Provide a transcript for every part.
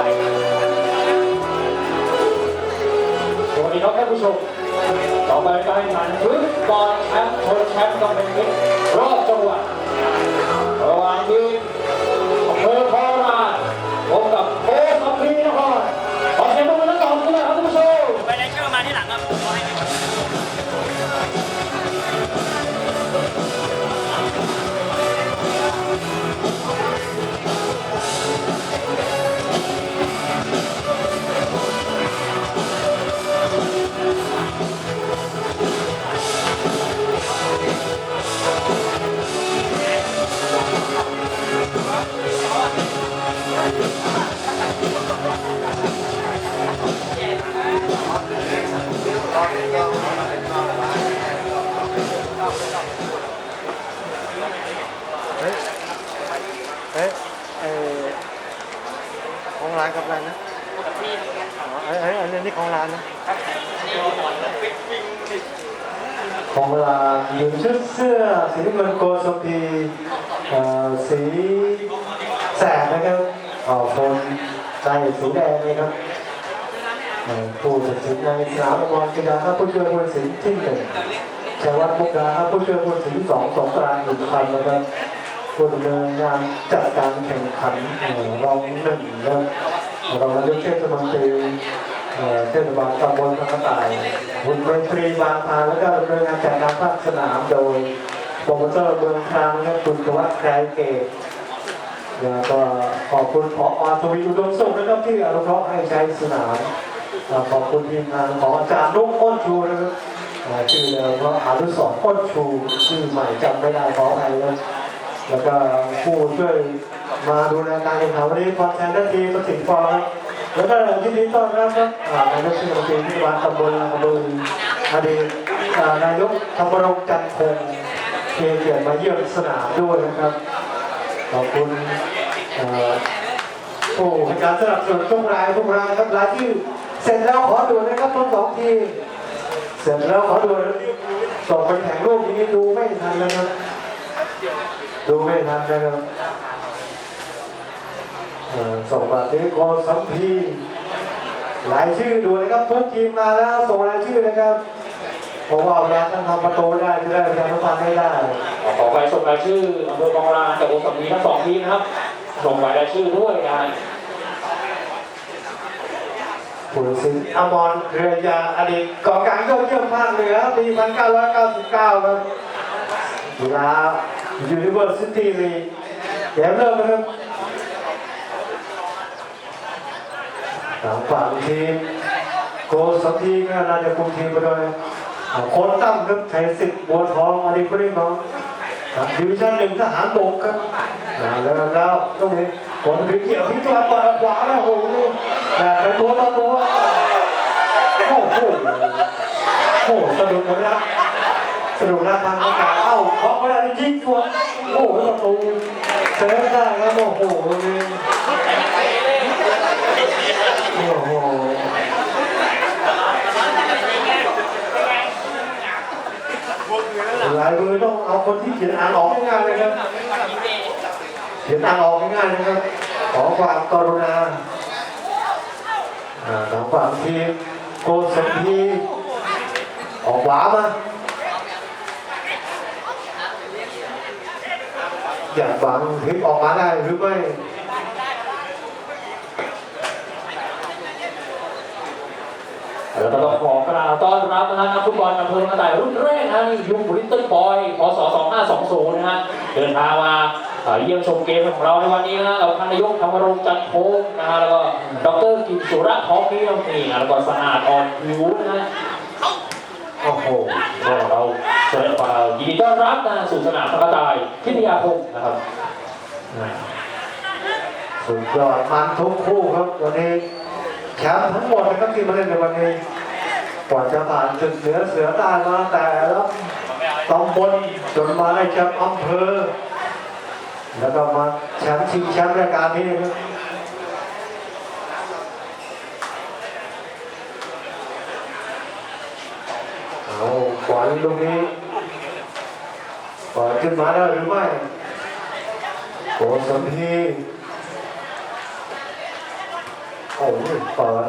สวัสดีครับท่านผู้ชม ต่อไปการแข่งขันฟุตบอลแชมป์ชนแชมป์ต้องเป็นรรอบจังหวัด เฮ้ยเฮ้ยเออของร้านกับอะไรนะเฮ้ยเฮ้ยอันนี้ของร้านนะของเวลาอยู่ชุดเสื้อสีน้ำเงินโกสมพีสีแสดนะครับออกโทนใจสีแดงนะครับ ผู้ตัดสินในสนามบอลกีฬาครับผู้ช่วยผู้ตัดสินที่หนึ่งชัยวัฒน์มุกดาครับผู้ช่วยผู้สินสองสงกรานต์หนึ่งพันนะครับผู้ดำเนินงานจัดการแข่งขันเอ่อรองหนึ่งนะครับรองนายกเทศมนตรีเอ่อเทศบาลตำบลพระกระต่ายบุญไมตรีบางพาแล้วก็ดำเนินงานจัดการภาคสนามโดยโปรโมเตอร์เมืองครางและคุณกวัฒน์ไกรเกตแล้วก็ขอบคุณผอทวีอุดมสุขนะครับที่อนุเคราะห์ให้ใช้สนาม ขอบคุณทีมงานของอาจารย์นุ่มอ้นชูนะครับชื่อเดิมว่าอารุสรณ์อ้นชูชื่อใหม่จำไม่ได้ขออภัยนะแล้วก็ผู้ช่วยมาดูแลการแข่งขันวันนี้พรชัยนาทีประสิทธิ์ฟอร์ครับแล้วก็ยินดีต้อนรับครับอ่านายกเทศมนตรีเทศบาลตำบลลำบุญอดีตนายกธรรมรงจันทร์คงเพียงเกียรติมาเยี่ยมสนามด้วยนะครับขอบคุณผู้ให้การสนับสนุนทุกรายทุกรายครับรายที่ เสร็จแล้วขอด่วนะครับทั้งสองที เสร็จแล้วขอด่วนส่งไปแข่งรูปนี้ดูไม่ทันนะครับดูไม่ทันนะครับส่งมาที่โกสัมพีรายชื่อดูนะครับทุกทีมมาแล้วส่งรายชื่อนะครับเพราะว่าเวลาท่านทำประตูได้จะได้ประชาสัมพันธ์ให้ได้ขอไปส่งรายชื่ออำเภอบางราจากโอสัมพีทั้งสองทีมนะครับส่งรายชื่อด้วยนะ ตัดสินอมรเรือยาอดีตกองกลางยอดเยี่ยมภาคเหนือปี 1999 ครับกีฬา University League เกมเริ่มนะครับทางฝั่งทีมโกสัมพีก็น่าจะคุมทีมไปโดยโค้ชตั้มครับชัยสิทธิ์บัวทองอดีตผู้เล่นของดิวิชั่นหนึ่งทหารบกครับแล้วแล้วต้องนี้คนถือเกี่ยวที่ตัวเปิดขวาแล้วโอ้โห แต่เป็นตัวต่อตัวโอ้โหโอ้โหสะดุดเลยนะสะดุดนะทางอากาศเอ้าเพราะเวลายิงตัวโอ้โหประตูเซฟได้ครับโอ้โหเลยโอ้โหหลายมือร์ต้องเอาคนที่เขียนอ่านออกง่ายๆเลยครับเขียนอ่านออกง่ายๆนะครับ ขอความกรุณา อ่าทางฝั่งทีโกสัมพีออกขวามาอยากฝังพลิกออกมาได้หรือไม่แล้วก็ต้องขอกราบต้อนรับนะฮะนักฟุตบอลอำเภอกระต่ายรุ่นแรกนะนี่ยุคบุริตึ้งบอยพศ2520นะฮะเดินทางมา เอ่อเยี่ยมชมเกมของเราในวันนี้นะเราท่านนายกธรรมรงจันทโพงนะฮะแล้วก็ดรกิมสุระทองเพียงนี่นะแล้วก็สะอาดอ่อนผิวนะฮะโอ้โหเราเชิญมายินดีต้อนรับนะสู่สนามพระกตายพิทยาคมนะครับสุดยอดมันทุกคู่ครับวันนี้แชมป์ทั้งหมดนะครับที่มาเล่นในวันนี้กว่าจะผ่านจุดเหนือเสือใต้มาแต่ละตำบลจนมาได้แชมป์อำเภอ แล้วก็มาแชมป์ชิงแชมป์รายการนี้ครับเอาขวานตรงนี้เปิดขึ้นมาได้หรือไม่โกสัมพีโอ้โหเปิด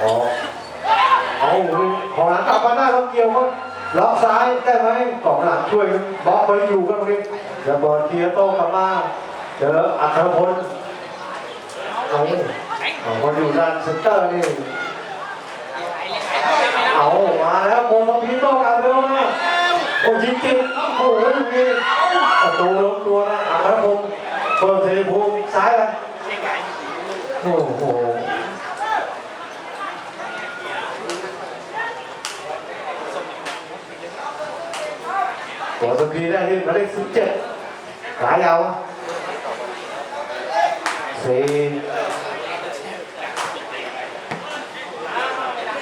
ออกเอาของหลังกลับมาได้ครับเกี่ยวก็ ล็อกซ้ายได้ไหมของหลังช่วยบล็อกไปอยู่กันตรงนี้เดี๋ยวบอลเคียโต้กลับมาเจออัครพลเอาเอาคนอยู่ด้านเซนเตอร์นี่เอามาแล้วโมโนพีโต้กลับเร็วมากโอ้ยิงจิโอ้โหลูกนี้ประตูล้มตัวนะอัครพลเปิดเทภูมิซ้ายไปโอ้โห ตัวสกีได้ที่ห มายเลขสิบเจ็ดขายาวอะสี่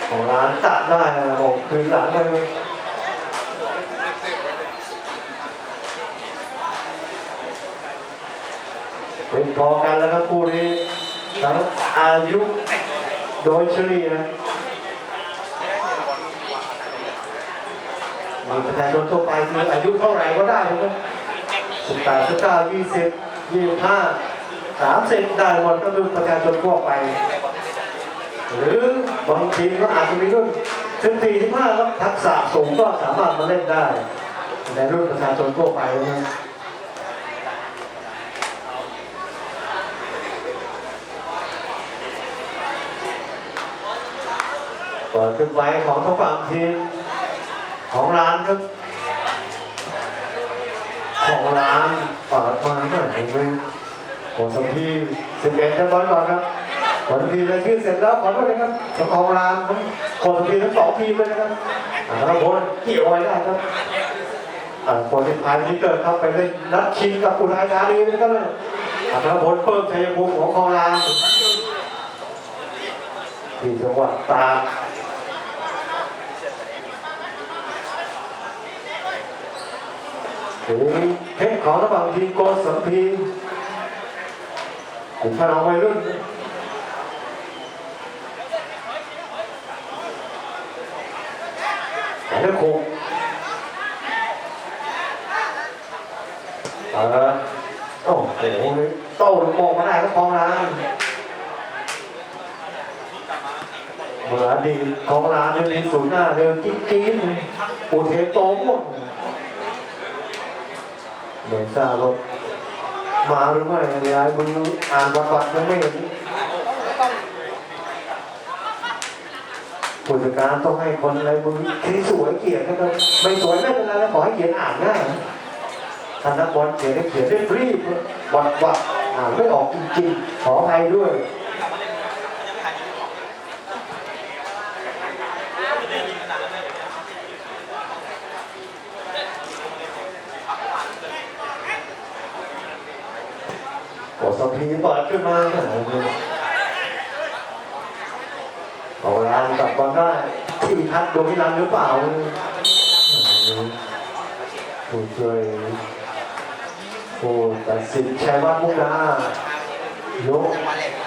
ของร้านตัดได้นะผมคืนหลังเลยเป็นพอกันแล้วครับคู่นี้ทั้งอายุโดยเฉลี่ยนะ มีประชาชนทั่วไปคืออายุเท่าไหร่ก็ได้นะครับสิบแปดสิบเก้ายี่สิบยี่สิบห้าสามสิบได้หมดก็คือประชาชนทั่วไป หรือบางทีก็อาจจะมีรุ่นสิบสี่สิบห้าครับทักษะสูงก็สามารถมาเล่นได้ในรุ่นประชาชนทั่วไปนะเปิดขึ้นไปของทั้งฝั่งทีม ของร้านครับ ของร้านเปิดมาเมื่อไหร่ไม่โอ้สัมพีสิบเอ็ดจะบอลก่อนครับผลทีเลยชื่อเสร็จแล้วขอโทษนะครับจ้าของร้านผมขอสัมพีทั้งสองทีมเลยนะครับอ่าแล้วบอลเกี่ยวไว้ได้ครับอ่าผลที่ผ่านนี้เกิดครับไปเล่นนัดชิงกับอุทัยธานีนะครับเลยอ่าแล้วบอลเพิ่มชัยภูมิของของร้านที่จังหวัดตาด ถึงเพชรขอระหว่างทีโกสัมพีผมพาเราวัยรุ่นแต่เรื่องคงเออโอ้โหโต้ลูกโป่งมาได้ก็พองร้านเหมือนดีของร้านเดินศูนย์หน้าเดินกิ๊กกิ๊กอุเทโตหมด เดี๋ยวทราบว่ามาหรือไม่ยายมึงอ่านประวัติยังไม่เห็นผู้จัดการต้องให้คนอะไรมึงที่สวยเขียนนะครับไม่สวยไม่เป็นไรขอให้เขียนอ่านง่ายถ้านักบอลเขียนได้เขียนได้ฟรีวัดวัดอ่านไม่ออกจริงๆขออภัยด้วย โอ้สพีเปิดขึ้นมาเอาลานกลับบอลได้ที่ทัดโดมิลันหรือเปล่าผู้ช่วยผู้ตัดสินชัยวัฒน์มุกดายก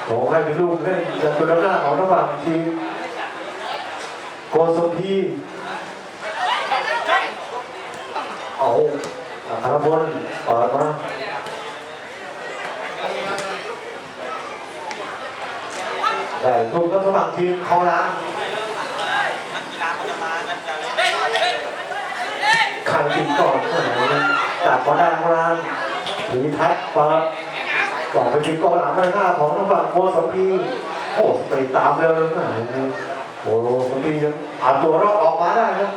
โอ้ให้เป็นลูกเล่นจะตัวหน้าของระหว่างทีมโกสพีเอาอัครพลเปิดมา แต่ทุกก็สมัครทีมเขาล้างขันกินก่อนจากก็ได้เขาล้างหรือทัดเปิดก่อนไปถึงกองหลังในหน้าของทางฝั่งโมสัมพีโอ้ไปตามเร็วเลยนะโอ้สัมพียังผ่านตัวรอดออกมาได้นะ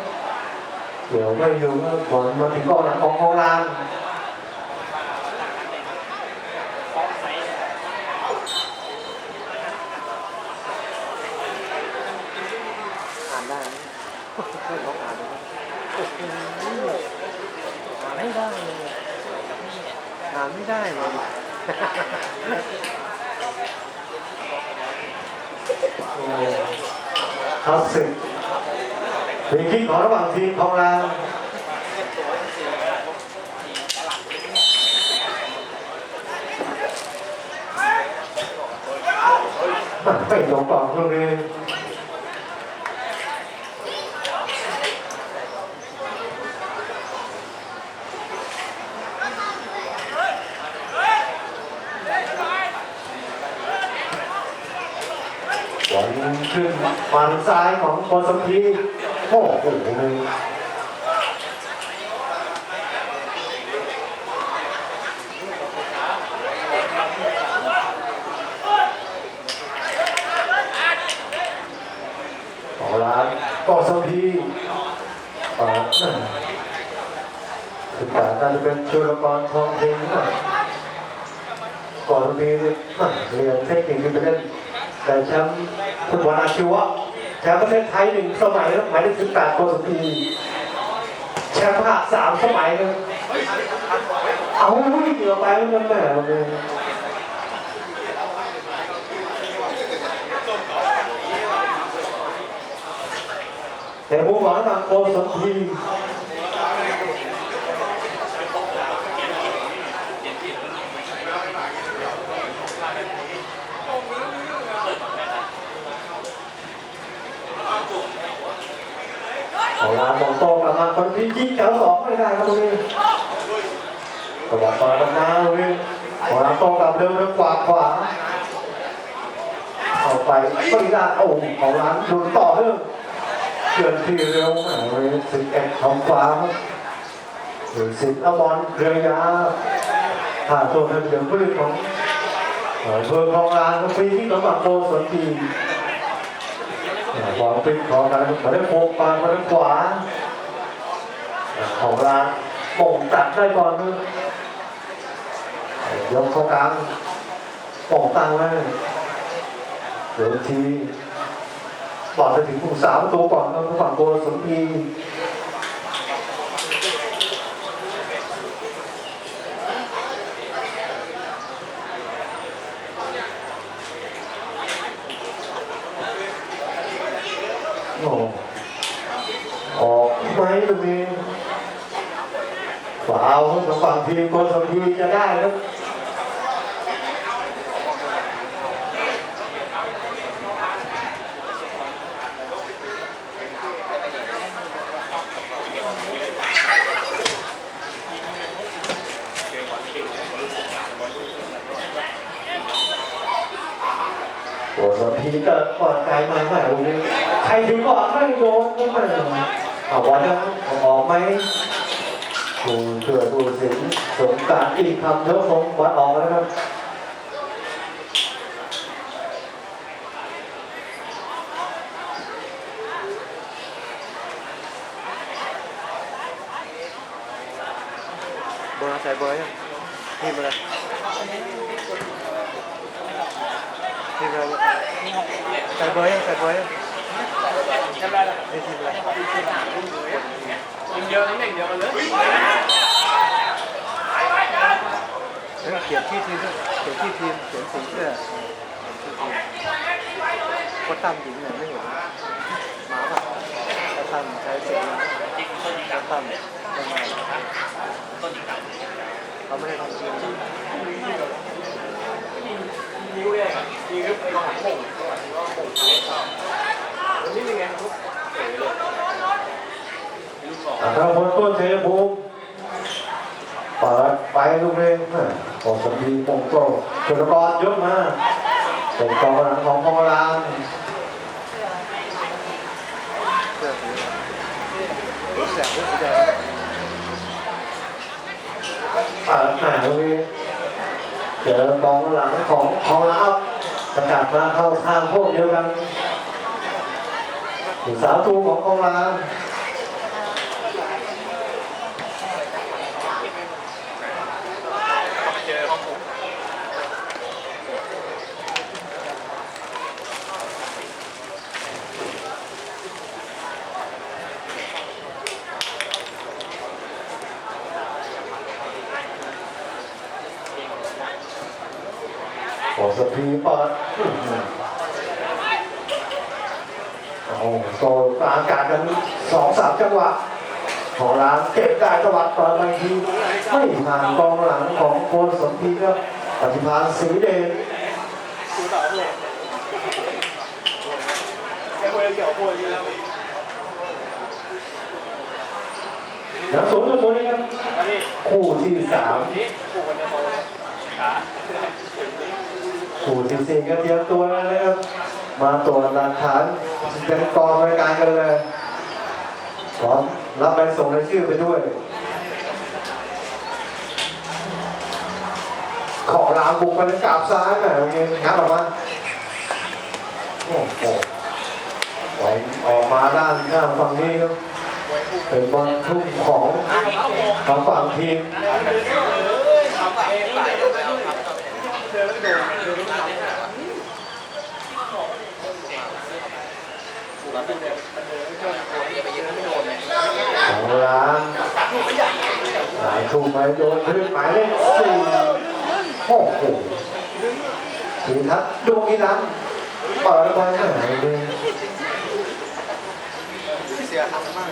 เดี๋ยวไม่อยู่ก็ก่อนมาถึงกองหลังของเขาล้าง อ่านได้ไหมเพื่อนเขาอ่านได้ไหมโอ้โหอ่านไม่ได้เลยอ่าน ไม่ได้เลยคลาสสิกเป็นคิกของระหว่างทีมของเราไม่ตรงกล่องตรงนี้ บอลขึ้นมันซ้ายของโคสมพีโอ้โหของร้านโคสมพีปิดคือแต่การเป็นจุลกรทองเพ็งนะก่อนมีเรียนเทคนิคไปเล่น แต่แชมป์ฟุตบอลอาชีวะแชมป์ประเทศไทยหนึ่งสมัยแล้วหมายเลขสิบแปดโคสมพีแชมป์ภาคสามสมัยนะเอาวิ่งเหลือไปแล้วมันแหม่เลยแต่ผมหวังทางโคสมพีของร้านมองโตกลับมา คนที่ยิงแถวสองไม่ได้ครับตรงนี้กระบอกต่อยกันมาเลยของร้านโตกลับเร็วเร็วกว่าขวาเข้าไปไม่ได้โอ้ของร้านดูต่อเนื่องเกินที่เร็วมากเลยสิบเอ็ดของฟ้าครับหรือสิบอมรเรือยาผ่าตัวเป็นเดือดพื้นของเพื่อครองลานก็ปีที่สมบัติโตสนทีบอลปิดของการมาได้โฟกปานมาได้ขวา ของลานป่งตัดได้ก่อนึงยกเข้ากลางป่งตั้งไว้เดี๋ยวทีบอลไปถึงผู้สาวตัวก่อนครับฝั่งโกสมพีโอ้ออกไหมตรงนี้ฝาว ของฝั่งทีมโกสมพีจะได้ครับโอ้สพีกิดก่อนใจมาใหม่วันนี้ใครถึงก่อนไม่โดนก็ไม่เอาวันนั้นออกไหม ดูเถื่อดูสิงสงการอีกคำเท่าสงวัดออกแล้วครับเบอร์ใส่เบอร์ยังทีมอะไรทีมอะไรใส่เบอร์ยังใส่เบอร์ยังนี่ทีมอะไร ยิงเยอะนี่อย่งเดียวกันเลยเขียนที่ทีมเขียนที่ทีมเขียนสีเสื้อก็ตั้มหญิงเนี่ยไม่เห็นหมาป่ะก็ตั้มใช้เสียงก็ตั้มไม่มเขาไม่ได้ทำทีมนิ้วเองยิงก็ไปหักโป่งโป่งท้ายวันนี้เป็นไงครับ อ่าเรพ้นต้นเชยภูมิเปิดไปลูกเล่นโอ้สพีปงโตชุนกรยกมาเป็นกองหลังของพงลางเสื้อสีแสบด้วยสีแดงปิดหน้าตรงนี้เจอกองหลังของของลาวสกัดมาเข้าทางพวกเดียวกันสาวตูของกองลาง สพีเปิดโอ้โซกลางอากาศกันสองสามจังหวะของร้านเก็บได้ตวัดตอนบางทีไม่ผ่านกองหลังของโคนสมพีก็ปฏิภาณสีเดชแค่คนเกี่ยวคนอยู่แล้วนักสูงทุกคนนี้ครับอันนี้คู่ที่สาม นี่ผูกกันจะโตขาคู่ที่สี่ก็เตรียมตัวแล้วนะครับมาตรวจหลักฐานเป็นกองรายการกันเลยพร้อมรับใบส่งรายชื่อไปด้วย ขอลาบุกไปในกราบซ้ายแหมเมื่อกี้งัดออกมาโอ้โหปล่ออกมาด้านข้าฝั่งนี้ครับเป็นบอลทุ่มของทางฝั่งทีม ของร้านหลายถูกไปโยนขึ้นหมายเลขสี่โอ้โหสีทัศน์ดวงอีน้ำเปิดไปหน่อยนึงเสียทำมาก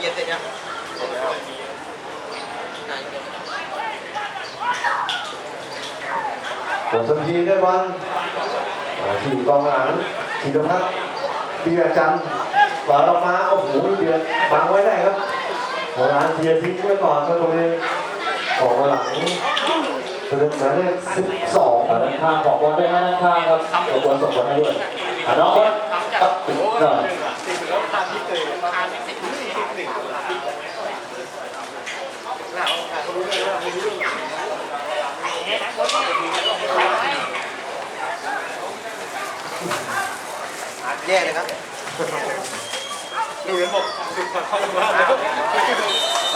เย็นเสร็จยังผ สมพีได้บอลมาที่กองหลังธีรพัฒน์เบียร์จันทร์เปิดออกมาโอ้โหเบียร์บังไว้ได้ครับของร้านเบียทิ้งไว้ก่อนก็ตรงนี้ของหลังเป็นหมายเลขสิบสองด้านข้างของบอลด้วยนะด้านข้างครับรบกวนส่งบอลให้ด้วยอะน้องบอลกับหน่อยเลยครับ ดูแล้วบอกดูก่อนเข้ามา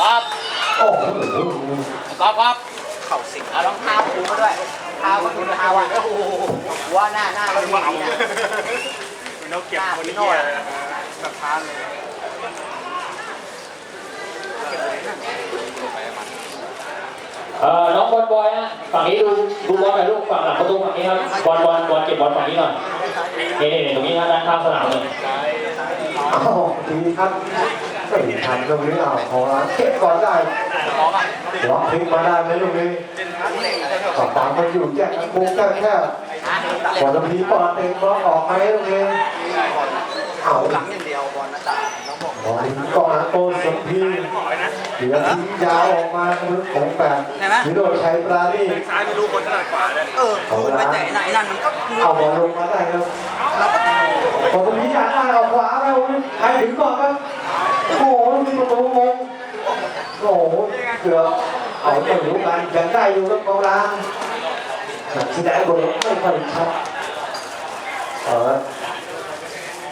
ครับโอ้โหครับครับเข่าสิงเอารองเท้าปูมาด้วยเท้าก็ดูเท้าอะโอ้โหว่าหน้าหน้าเราดีนะมันเอาเก็บคนนี้เลยแบบทานเลยเอ่อน้องบอลบอยฮะฝั่งนี้ดูดูบอลหน่อยลูกฝั่งหลังประตูฝั่งนี้ครับบอลบอลบอลเก็บบอลฝั่งนี้หน่อยนี่นี่นี่ตรงนี้นะด้านข้างสนามเลย อ้าวทีครับไม่ทันตรงนี้อะของร้านเก็บก่อนได้ล็อกพลิกมาได้ไหมลูกนี้ต่อตามมันอยู่แยกกันมุมแค่แค่ก่อนจะพีเปิดเองบล็อกออกไหมลูกนี้เอาหลังอย่างเดียวบอลนะจ๊ะน้องบอกบอลกองหลังโกนสมพี เหลือทิ้งยาวออกมามือของแปดวิโรจน์ชัยปราณีซ้ายไม่รู้คนถนัดขวาเลยเออคือไปแต่ไหนนั่นมันก็เอาบอลลงมาได้ครับเราก็พอตรงนี้ยัดมาเอาขวาแล้วใครถึงก่อนครับโอ้โหมีประตูงงโอ้โหเกือบเอาไปรู้กันยังได้อยู่ครับกองหลังนักแสดงบนไม่ค่อยชัดเออ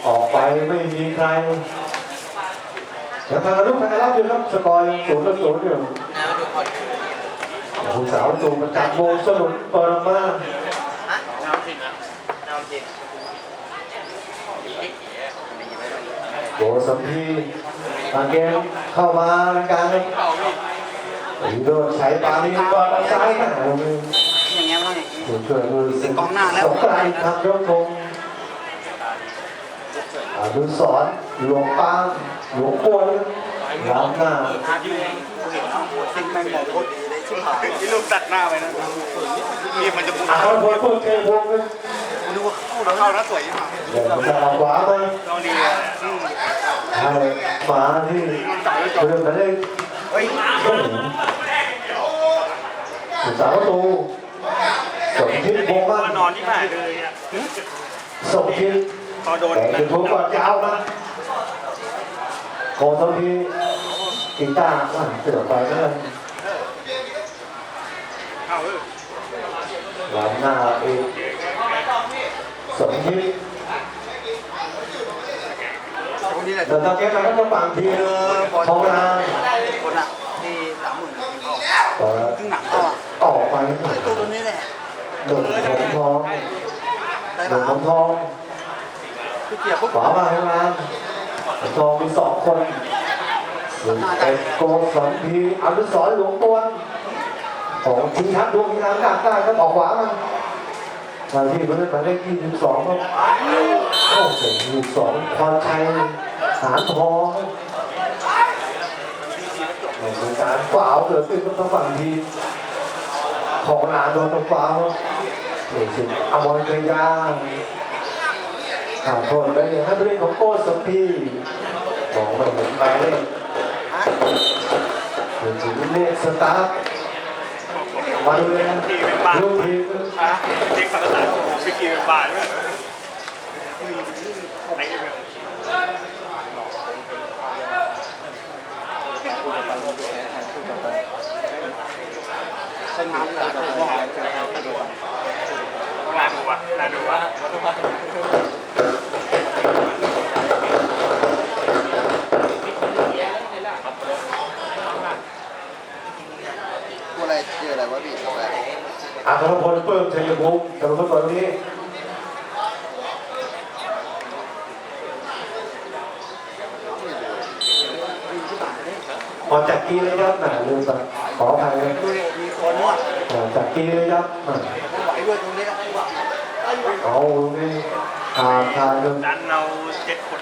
ออกไปไม่มีใคร ยังทางลูกทางรับอยู่ครับสกอร์ยังศูนย์ต่อศูนย์อยู่แนวดูก่อนผู้สาวตูประจับโมงสนุนเปิดออกมาฮะแนวจริงนะแนวจริงโกสัมพีทางเกมเข้ามาในการครับวิโรจน์ชัยปราณีก่อนซ้ายนะอย่างเงี้ยมันต้องอย่างนี้ผู้ช่วยมือสิงกองหน้าแล้วสงกรานต์ทำยกธง อนุสรณ์หลวงปาหลวงป่วยล้ำหน้าสิ่งแมงมองโคตรดีเลยชิบหายที่ลูกตัดหน้าไปนะนี่มันจะพูดอาพลพูดเกมพวงเลยกูนึกว่าเข้าเราแล้วเข้านะสวยยิ่งมาเดี๋ยวมันจะเอาขวาไปเราดีอะให้หมาที่เรื่องกันเลยเฮ้ยสุสาวประตูสมคิดวงบ้านนอนที่ไหนเลยอะสมคิด พอโดนแต่เป็นทุกก่อนยาวนะโกสมคิดกีตาร์ว่าเสือไปนั่นเข้าเออหลังหน้าเองสมคิดคนนี้แหละแต่ตอนนี้มันก็จะฝั่งทีทองนาคนอะที่สามหมื่นเข้าต่อครึ่งหนังเข้าอะออกไปตัวตัวนี้แหละโดดผมทองได้โดปะดผมทองคือ เกียร์ปุ๊บขวามาให้มาผมทองมีสองคนส่วนเป็นโกสัมพีอนุสรณ์หลวงปวของทีทัศดวงทีนังได้ได้ครับออกขวามามาที่เบอร์หมายเลขที่สิบสองครับโอ้โหสิบสองพรชัยหานทองเป็นการฝ่าวเกิดขึ้นกับทางฝั่งทีของนาโดนตรงฝ่าวเด็กสิอมรเกยา ขาดโทษไปอย่างให้ผู้เล่นของโก้สพีมองไม่เหมายเลขฮะเนถึงเลขสตาร์ทไปมาดูเลยนะลูกทีมอะเช็คสังกัดผมไปกี่บานพี่เส้นน้าเจอกันตัวน่าดูวะน่าดูวะ ตัวอะไรเจออะไรวะพี่ตัวอะไรอัครพลเปิ่มชัยภูมิกำลังเปิดตรงนี้ออกจากกีเลยครับแหมลืมไปขออภัยครับดูดิมีคนว่ะออกจากกีเลยครับแหมไหวด้วยตรงนี้เอาตรงนี้อ่านทายกัน ดันเอาเจ็ดคน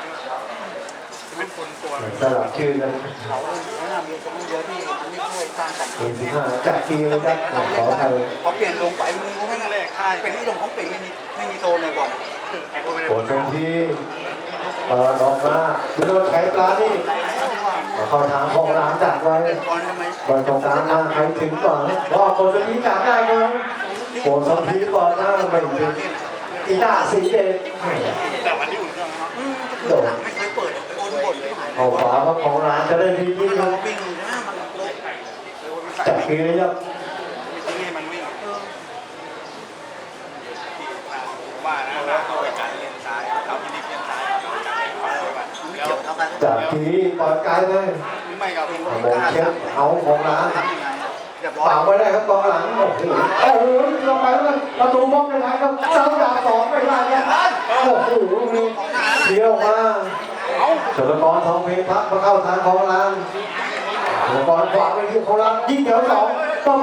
เป็นคนตัวสลับชื่อกันเขาเนี่ยนะมีคนเยอะที่ไม่ช่วยสร้างสรรค์มีสิบห้าจากกีเลยครับแหมขออภัยเขาเปลี่ยนลงไปมึงเขาไม่นั่นเลยค่ายเป็นที่ลงเขาเปลี่ยนไม่มีไม่มีโซนเลยก่อนไอ้คนไม่ได้โปรดตรงที่เปิดออกมาดูโดนไข่ปลานี่เข้าทางของร้านจัดไว้ก่อนทำไมบอลตรงกลางมาใครถึงก่อนว่าโกสตีจับได้ครับโกสตีก่อนหน้าไม่ถึง อีดาสีเดชแต่วันที่อุ่นเครื่องเนาะโดดไม่เคยเปิดโอนบทไม่หายเอาขวาว่าของร้านจะได้ดีที่เราครับวิ่งนะมันลบจับกีเลยครับที่นี่มันวิ่งว่านะแล้วตัวการเล่นซ้ายเอาพินิจเล่นซ้ายจับกีปล่อยไกลเลยไม่กับโมเอาของร้าน เรียบร้อฝายกไว้ได้ครับกองหลังโอ้โหโอ้โหลงไปแล้วประตูบล็อกในท้ายครับเจ้าดาสองไม่ได้เนี่ยโอ้โหเดียวมาสุรกรทองเพชรพักมาเข้าทางของร้านสุรกรขวางไปที่ของร้านยิงเดียวสองต้อง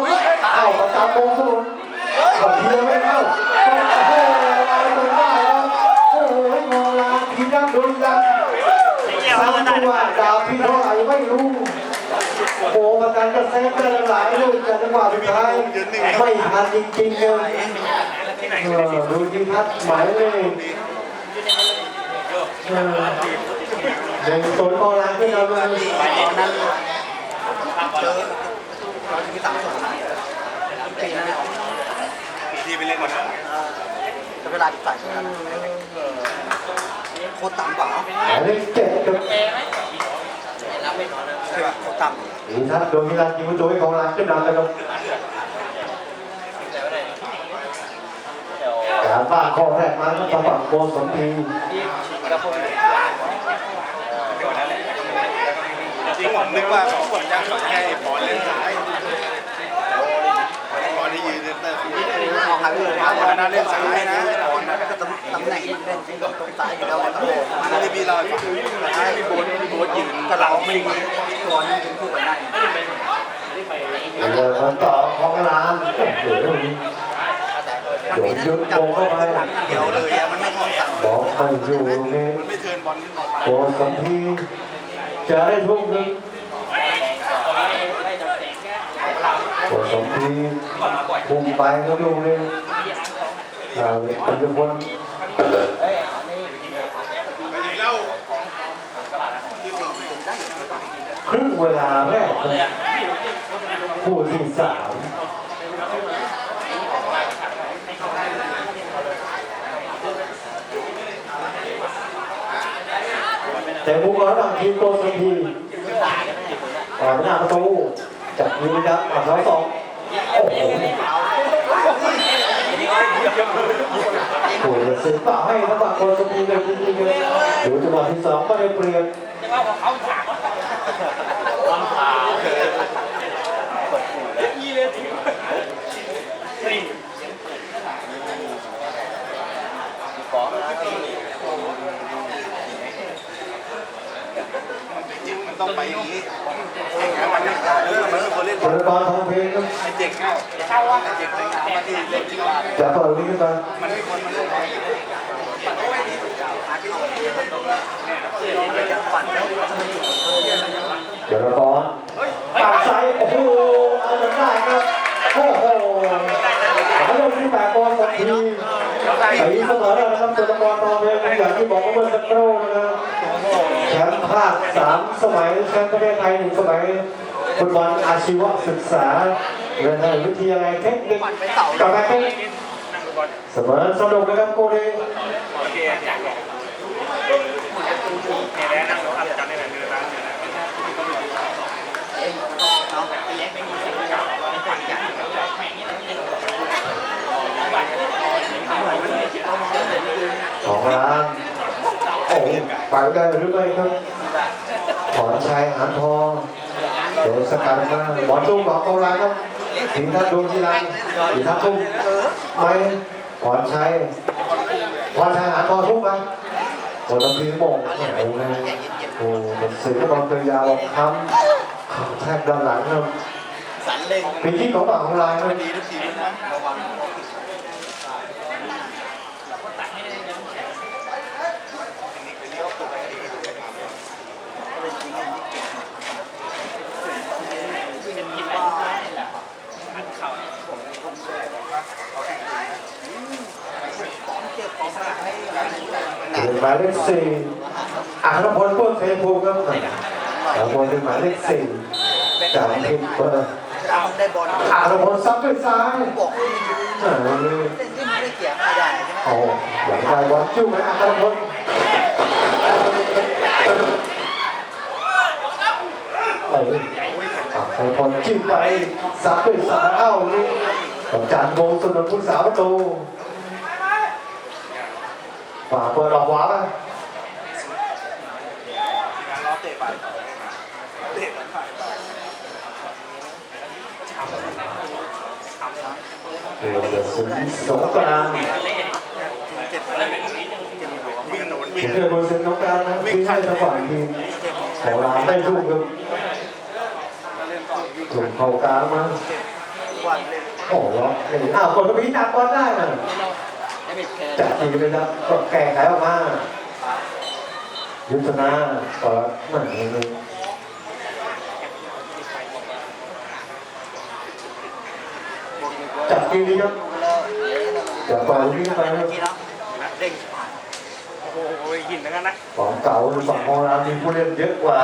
เข้าประจำวงสนุนขอทีเดียวไม่เข้าโอ้โหเราตรงได้แล้วโอ้โหมองร้านทีนักดุนกันสามตัวดาวพี่เท่าไหร่ไม่รู้ โอ้ประกันก็เซฟได้หลายลูกจากจังหวะสุดท้ายไม่ทันจริงๆเลยเออดูทีทัศน์หมายเลขเออหนึ่งศูนย์กองหลังขึ้นมาเลยตอนนั้นเจอเราที่สามส่วนนั้นเนี่ยที่ไปเล่นวันนั้นจะเวลาที่ใส่กันโคตรต่ำเปล่าหมายเลขเจ็ดครับ ใช่ป่ะโคตรต่ำทีทัศน์โดนมิลานยิงประตูให้กองหลังขึ้นนำเลยครับการบ้าข้อแรกมาก็ฝั่งโกสมพีจริงผมนึกว่าสองคนย่างสอแค่บอลเล่นซ้าย อลที่ยืนเล่นเตอร์ออกหายไปเลยบอลนั้นเล่นซ้ายนะตำแหน่งเล่นตรงซ้ายอยู่แล้วตำแหน่งมันที่พี่เราให้ฟังใช่พี่โบ๊ทพี่โบ๊ทยืนแต่เราไม่มีตัวนี้ถึงคู่กันได้เดินมาต่อของร้านโอ้โหมันมีนั่นจับหลังเดี๋ยวเลยมันไม่มองสั่งบอกไม่อยู่ตรงนี้มันไม่เทินบอลออกมาโกสมพีจะได้ทุกหนึ่งโก สมพีพุ่งไปก็ดูเลยอ่าปัจจุบันไปไหนครึ่งเวลาแรกคู่ที่สามแต่บุกระหว่างทีมโกสมพีต่อหน้าประตูจับมือยับอะสองสอง โอ้โหโอ้โหเสียเปล่าให้ระหว่างโกสมพีเลยจริงๆเลยดูจังหวะที่สองก็ได้เปรียบมัน ต้องไปอย่างนี้มันไม่เออมันไม่ควรเล่นบริกรทองเพลงครับไอ้เจ็กเง่าไอ้เจ็กไอ้เง่ามาที่เล่นที่บ้านจะเปิดวิ่งขึ้นมามันไม่ควรมาเล่นเดี๋ยวเราก่อนปากซ้ายโอ้โหเอาจนได้ครับโอ้โหเขาเริ่มที่แปดกองสักทีตีเสมอแล้วนะครับตัวละครทองเพลงอย่างที่บอกเมื่อสักครู่นะครับแชมป์ภาคสามสมัยแชมป์ประเทศไทยหนึ่งสมัยฟุตบอลอาชีวศึกษาเรื่องอะไรวิธีอะไรเทคนิคปั่นไปเต่ากับแบ็คนั่งเสมอสนุกนะครับโกเด้โอเคเนี่ยแล้วนั่งดูอัดกัน นี่แหละเดือนละเดือนละเนาะสองล้านโอ้ไปได้หรือไม่ครับขอนชัยหานทองโดนสกัดมาหมอตุ้มบอกเอาลาครับถึงท่านดวงทีไรถึงท่านตุ้มไม่ขอนชัยขอนชัยหานทองทุกไปโอ้ลำพีโมงโอ้โหโอ้เป็นสื่อก็บอลเตยาวค้ำแทบด้านหลังครับสันเล็งเป็นที่ของฝั่งของลายครับ ดีทุกทีนะระวัง เป็น หมายเลขสี่อ่านพลพวกเทภูมิครับอ่านพลเป็นหมายเลขสี่จากทีมเบอร์เราได้บอลอ่านพลซับด้วยซ้ายบอกอ่าเล่นที่ไม่ได้เกี่ยวไม่ได้ใช่ไหมโอ้หลังได้บอลจิ้วไหมอ่านพลเอ้ยอ่านพลจิ้มไปซับด้วยซ้ายเอ้านี่ของจานวงสนนผู้สาวประตูขวาเปิดออกขวาไป การล้อเตะไปเตะไป เดี๋ยวจะซื้อ สงกรานต์วิ่งโดนวิ่งเพื่อนบนเซ็นสงกรานต์นะซื้อให้ทางฝั่งทีมของร้าได้ลูกครับถูกเข้ากลางมาโอ้โหเห็นอ้าวคนก็พิจารณาบอลได้นะจัดทีเลยนะก็แก้ไขออกมา ยุทธนาต่อหนังเลยจัด ทีนี้ครับจับต่อลูกนี้ไปครับทีแล้วเด้งโอ้โหหินแล้วกันนะฝั่งเก่าหรือฝั่งของเรามีผู้เล่นเยอะกว่า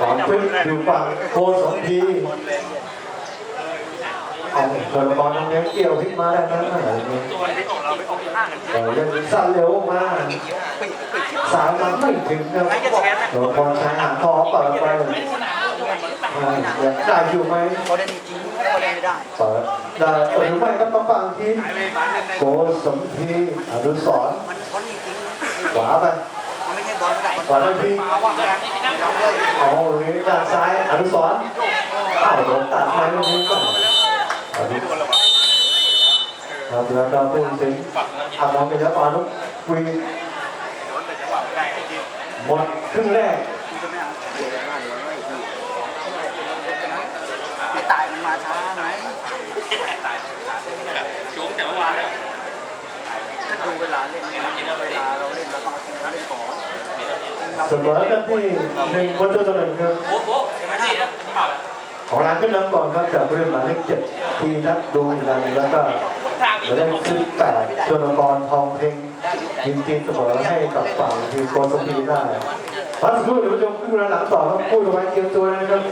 ฝั่งพึ่งอยู่ฝั่งโคสองทีเอาเกิดบอลตรงนี้เกี่ยวขึ้นมาได้ไหมอะไรเงี้ยตัวที่ของเราไปออกข้างกันเออเล่นสั้นเร็วมาปิดปิดสามมันไม่ถึงครับโดนบอลใช้หางทอเปิดไปเออยังได้อยู่ไหม ไม่ได้เปิดได้หรือไม่ก็ต้องฟังที่โกสมทีอนุสรณ์มันพอจริงขวาไปมันไม่ใช่บอลไม่ได้ขวาทันทีมาว่ากันเราเลยโอ้ยด้านซ้ายอนุสรณ์อ้าวโดนตัดไปตรงนี้ก็อนุไม่โดนหรอวะครับแล้วก็พูดถึงอามองกันแล้วตอนนู้นคุยหมดครึ่งแรก ไปตายมันมาช้าไหม จุ๊บแต่เมื่อวานแล้ว ถ้าดูเวลาเล่นเวลาเราเล่นเราต้องเอาเล่นก่อน เสมอกันที่หนึ่งคนต่อหนึ่งครับโอ้โหใช่ไหมที่เนี่ยเปล่าของร้านขึ้นนำก่อนครับจากผู้เล่นหมายเลขเจ็ดทีนักดูดันแล้วก็ทางหมายเลขสิบแปดชนกรทองเพ็งยิงทีมเสมอให้กับฝั่งทีมโกสมีได้พักสักครู่เดี๋ยวผู้ชมขึ้นมาหลังต่อครับพูดเอาไว้เตรียมตัวนะครับ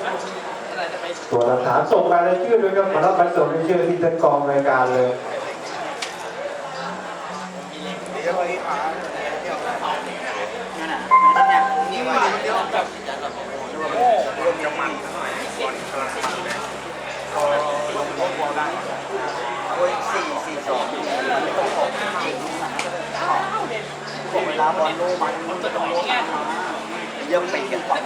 ตัวหลักฐานส่งรายรายชื่อด้วยครับมารับใบส่งรายชื่อที่ท่านกองรายการเลย นั่นน่ะเนี่ยนี่ว่าเดี๋ยวแบบ รวมจะมันหน่อยบอลกำลังมันเลยพอลงพบวอลได้ โอ้ยสี่สี่สองต้องขอบจริงบอก เวลาบอลโลมันมันจะต้องโลมาเยอะไปกันกว่า